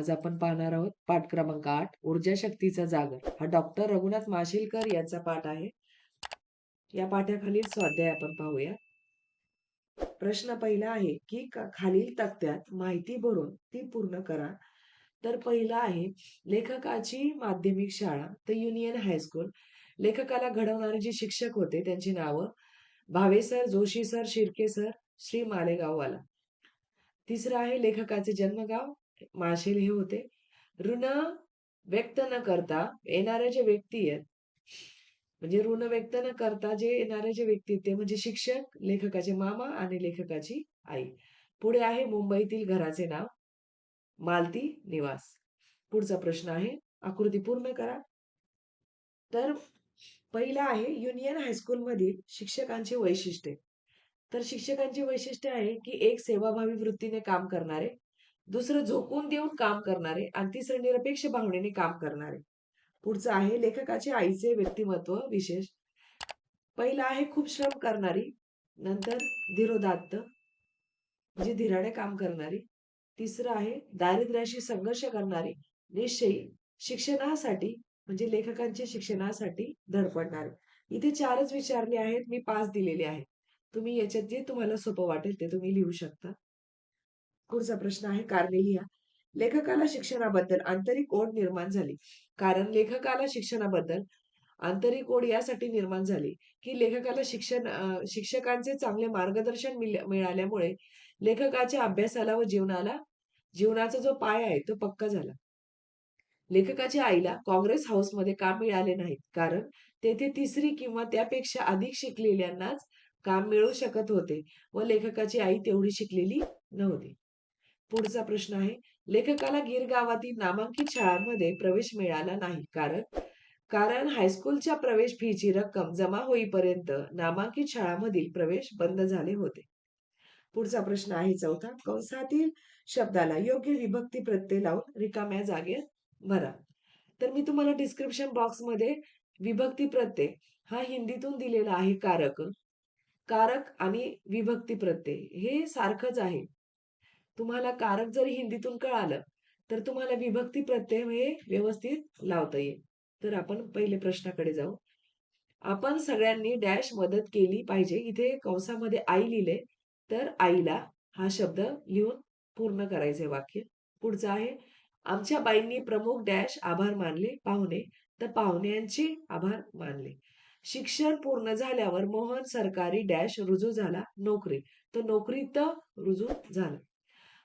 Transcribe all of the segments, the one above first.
आज आपण पाहणार आहोत पाठ क्रमांक आठ ऊर्जा शक्तीचा जागर. हा डॉक्टर रघुनाथ माशेलकर यांचा पाठ आहे. या पाठाखालील स्वाध्याय आपण पाहूया. प्रश्न पहिला आहे की खालील तक्त्यात माहिती भरून ती पूर्ण करा. तर पहिला आहे लेखकाची माध्यमिक शाळा तर युनियन हायस्कूल लेखकाला घडवणारे जे शिक्षक होते त्यांची नावं Bhave sir Joshi sir Shirke sir Shri Malegaonwala. तिसरं आहे लेखकाचे जन्मगाव. माशेल हे होते. ऋण व्यक्त न करता येणाऱ्या जे व्यक्ती आहेत म्हणजे ऋण व्यक्त न करता जे येणारे जे व्यक्ती आहेत ते म्हणजे शिक्षक लेखकाचे मामा आणि लेखकाची आई. पुढे आहे मुंबईतील घराचे नाव मालती निवास. पुढचा प्रश्न आहे आकृती पूर्ण करा. तर पहिला आहे युनियन हायस्कूल मधील शिक्षकांची वैशिष्ट्ये. तर शिक्षकांची वैशिष्ट्य आहे की एक सेवाभावी वृत्तीने काम करणारे दुसरं झोकून देऊन काम करणारे आणि तिसरं निरपेक्ष भावनेने काम करणारे. पुढचं आहे लेखकाचे आईचे व्यक्तिमत्व विशेष. पहिलं आहे खूप श्रम करणारी नंतर धीरोदात्त म्हणजे धीराने काम करणारी. तिसरं आहे दारिद्र्याशी संघर्ष करणारी निश्चयी शिक्षणासाठी म्हणजे लेखकांच्या शिक्षणासाठी धडपडणारे. इथे चारच विचारले आहेत मी पाच दिलेले आहेत. तुम्ही याच्यात जे तुम्हाला सोपं वाटेल ते तुम्ही लिहू शकता. पुढचा प्रश्न आहे कार्नेलिया. लेखकाला शिक्षणाबद्दल आंतरिक ओढ निर्माण झाली. कारण लेखकाला शिक्षणाबद्दल आंतरिक ओढ यासाठी निर्माण झाली की लेखकाला शिक्षण शिक्षकांचे चांगले मार्गदर्शन मिळाल्यामुळे लेखकाच्या अभ्यासाला व जीवनाला जीवनाचा जो पाय आहे तो पक्का झाला. लेखकाच्या आईला काँग्रेस हाऊसमध्ये काम मिळाले नाहीत. कारण तेथे तिसरी किंवा त्यापेक्षा अधिक शिकलेल्यांनाच काम मिळू शकत होते व लेखकाची आई तेवढी शिकलेली नव्हती. पुढचा प्रश्न आहे. लेखकाला गिर गावातील नामांकित शाळांमध्ये प्रवेश मिळाला नाही. कारण? कारण हायस्कूलच्या प्रवेश फीची रक्कम जमा होईपर्यंत नामांकित शाळांमधील प्रवेश बंद झाले होते. पुढचा प्रश्न आहे चौथा. कंसातील शब्दाला योग्य विभक्ती प्रत्यय लावून रिकाम्या जागेत भरा. तर मी तुम्हाला डिस्क्रिप्शन बॉक्समध्ये विभक्ती प्रत्यय हा हिंदीतून दिलेला आहे. कारक. कारक आणि विभक्ती प्रत्यय. हे सारखंच आहे. तुम्हाला कारक जरी हिंदीतून कळालं तर तुम्हाला विभक्ती प्रत्यय हे व्यवस्थित लावता येईल. तर आपण पहिले प्रश्नाकडे जाऊ. आपण सगळ्यांनी डॅश मदत केली पाहिजे. इथे कंसामध्ये आई लिहिले तर आईला हा शब्द लिहून पूर्ण करायचे वाक्य. पुढचं आहे आमच्या बाईंनी प्रमुख डॅश आभार मानले पाहुणे. तर पाहुण्यांचे आभार मानले. शिक्षण पूर्ण झाल्यावर मोहन सरकारी डॅश रुजू झाला नोकरी. तर नोकरीत रुजू झाला.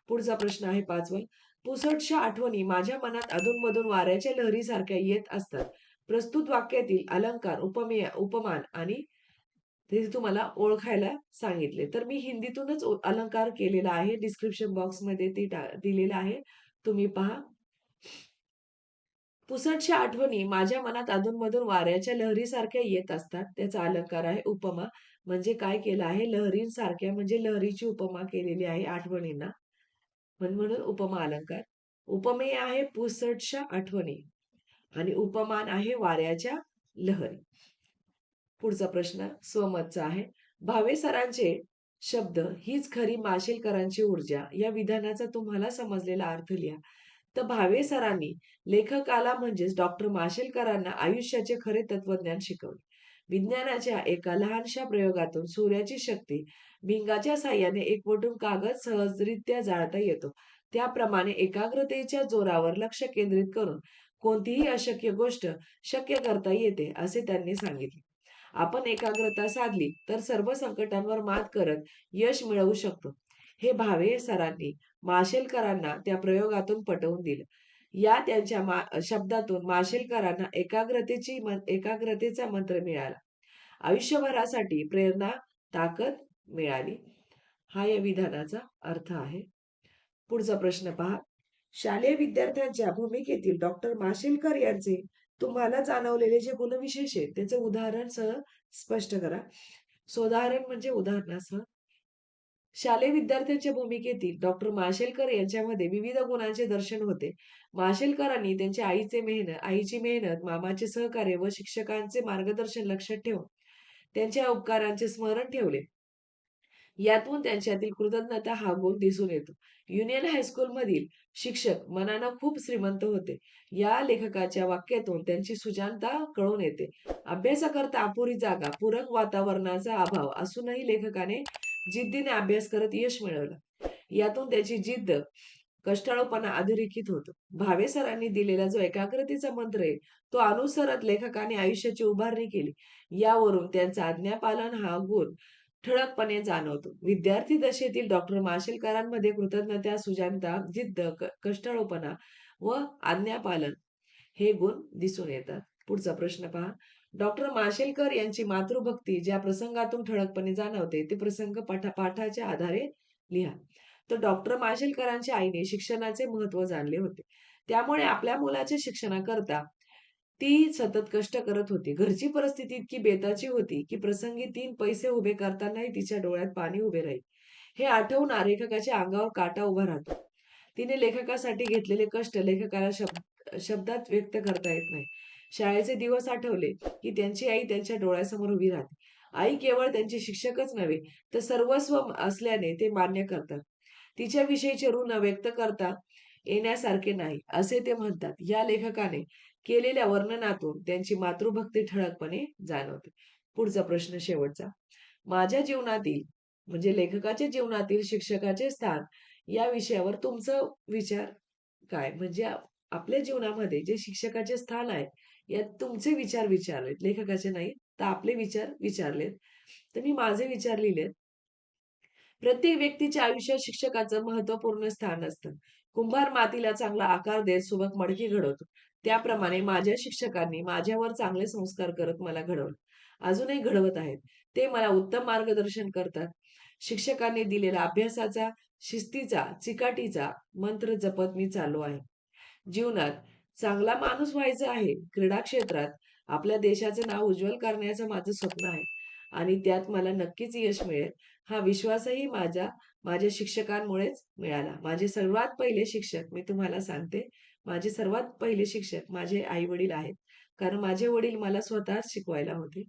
पुढचा प्रश्न आहे पाचवा. पुसटशा आठवणी माझ्या मनात अधूनमधून वाऱ्याच्या लहरीसारख्या येत असतात. प्रस्तुत वाक्यातील अलंकार उपमेय उपमान आणि ते तुम्हाला ओळखायला सांगितले. तर मी हिंदीतूनच अलंकार केलेला आहे. डिस्क्रिप्शन बॉक्समध्ये दिलेला दिलेलं आहे. तुम्ही पहा. पुसटशा आठवणी माझ्या मनात अधूनमधून वाऱ्याच्या लहरीसारख्या येत असतात. त्याचा अलंकार आहे उपमा. म्हणजे काय केलं आहे? लहरींसारख्या म्हणजे लहरीची उपमा केलेली आहे आठवणींना. म्हणून उपमा अलंकार. उपमेय आहे पुसटच्या आठवणी आणि उपमान आहे वाऱ्याच्या लहरी. पुढचा प्रश्न स्वमतचा आहे. भावे सरांचे शब्द हीच खरी माशेलकरांची ऊर्जा. या विधानाचा तुम्हाला समजलेला अर्थ लिहा. तर भावे सरांनी लेखकाला म्हणजेच डॉक्टर माशेलकरांना आयुष्याचे खरे तत्वज्ञान शिकवले. विज्ञानाच्या एका लहानशा प्रयोगातून सूर्याची शक्ती भिंगाच्या साह्याने एकवटून कागद सहजरित्या जाळता येतो. त्याप्रमाणे एकाग्रतेच्या जोरावर लक्ष केंद्रित करून कोणतीही अशक्य गोष्ट शक्य करता येते असे त्यांनी सांगितले. आपण एकाग्रता साधली तर सर्व संकटांवर मात करत यश मिळवू शकतो. हे भावे सरांनी माशेलकरांना त्या प्रयोगातून पटवून दिलं. या त्यांच्या मा शब्दातून माशेलकरांना एकाग्रतेची एकाग्रतेचा मंत्र मिळाला. आयुष्यभरासाठी प्रेरणा ताकद मिळाली. हा या विधानाचा अर्थ आहे. पुढचा प्रश्न पहा. शालेय विद्यार्थ्यांच्या भूमिकेतील डॉक्टर माशेलकर यांचे तुम्हाला जाणवलेले जे गुणविशेष आहेत त्याचं उदाहरण सह स्पष्ट करा. सोदाहरण म्हणजे उदाहरणासह शालेय विद्यार्थ्यांच्या भूमिकेतील डॉक्टर माशेलकर यांच्यामध्ये विविध गुणांचे दर्शन होते. माशेलकरांनी त्यांच्या आईचे मेहनत आईची मेहनत मामाचे सहकार्य व शिक्षकांचे मार्गदर्शन लक्षात ठेवून त्यांच्या उपकारांचे स्मरण ठेवले. यातून त्यांच्यातील कृतज्ञता हा गुण दिसून येतो. युनियन हायस्कूल मधील शिक्षक मनानं खूप श्रीमंत होते. या लेखकाच्या वाक्यातून त्यांची सुजानता कळून येते. अभ्यासाकरता अपुरी जागा पूरक वातावरणाचा अभाव असूनही लेखकाने जिद्दीने अभ्यास करत यश मिळवलं. यातून त्याची जिद्द कष्टाळूपणा अधोरेखित होतो. भावे सरांनी दिलेला जो एकाग्रतेचा मंत्र आहे तो अनुसरत लेखकाने आयुष्याची उभारणी केली. यावरून त्यांचा आज्ञापालन हा गुण ठळकपणे जाणवतो. विद्यार्थी दशेतील डॉक्टर माशेलकरांमध्ये कृतज्ञता सुजानता जिद्द कष्टाळूपणा व आज्ञापालन हे गुण दिसून येतात. पुढचा प्रश्न पहा. डॉक्टर माशेलकर यांची मातृभक्ती ज्या प्रसंगातून ठळकपणे जाणवते ते प्रसंग पाठा पाठाच्या आधारे लिहा. तर डॉक्टर माशेलकरांच्या आईने शिक्षणाचे महत्त्व जाणले होते. त्यामुळे आपल्या मुलाच्या शिक्षणाकरता ती सतत कष्ट करत होती. घरची परिस्थिती इतकी बेताची होती की प्रसंगी तीन पैसे उभे करतानाही तिच्या डोळ्यात पाणी उभे राहील. हे आठवून लेखकाच्या अंगावर काटा उभा राहतो. तिने लेखकासाठी घेतलेले कष्ट लेखकाला शब्द शब्दात व्यक्त करता येत नाही. शाळेचे दिवस आठवले की त्यांची आई त्यांच्या डोळ्यासमोर उभी राहते. आई केवळ त्यांचे शिक्षकच नव्हे तर सर्वस्व असल्याने ते मान्य करतात. तिच्याविषयीचे ऋण व्यक्त करता येण्यासारखे नाही असे ते म्हणतात. या लेखकाने केलेल्या वर्णनातून त्यांची मातृभक्ती ठळकपणे जाणवते. पुढचा प्रश्न शेवटचा. माझ्या जीवनातील म्हणजे लेखकाच्या जीवनातील शिक्षकाचे स्थान या विषयावर तुमचा विचार काय? म्हणजे आपल्या जीवनामध्ये जे शिक्षकाचे स्थान आहे यात तुमचे विचार विचारलेत लेखकाचे नाही तर आपले विचार विचारलेत. तर मी माझे विचार लिहिलेत. प्रत्येक व्यक्तीच्या आयुष्यात शिक्षकाचं महत्त्वपूर्ण स्थान असतं. कुंभार मातीला चांगला आकार देत सुबक मडकी घडवतो. त्याप्रमाणे माझ्या शिक्षकांनी माझ्यावर चांगले संस्कार करत मला घडवलं. अजूनही घडवत आहेत. ते मला उत्तम मार्गदर्शन करतात. शिक्षकांनी दिलेला अभ्यासाचा शिस्तीचा चिकाटीचा मंत्र जपत मी चालू आहे. जीवनात चांगला माणूस व्हायचा आहे. क्रीडा क्षेत्रात आपल्या देशाचे नाव उज्ज्वल करण्याचं माझं स्वप्न आहे. आणि त्यात मला नक्कीच यश मिळेल. हा विश्वासही माझ्या माझ्या शिक्षकांमुळेच मिळाला. माझे सर्वात पहिले शिक्षक मी तुम्हाला सांगते माझे सर्वात पहिले शिक्षक माझे आई वडील आहेत. कारण माझे वडील मला स्वतःच शिकवायला होते.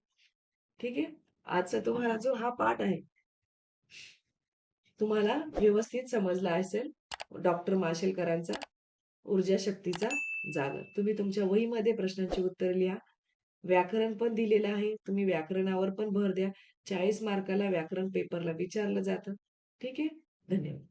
ठीक आहे? आजचा तुम्हाला जो हा पाठ आहे तुम्हाला व्यवस्थित समजला असेल. डॉक्टर माशेलकरांचा ऊर्जा शक्तीचा जागर तुम्ही तुमच्या वहीमध्ये प्रश्नांची उत्तर लिहा. व्याकरण पण दिलेलं आहे. तुम्ही व्याकरणावर पण भर द्या. चाळीस मार्काला व्याकरण पेपरला विचारलं जातं. ठीक आहे? धन्यवाद.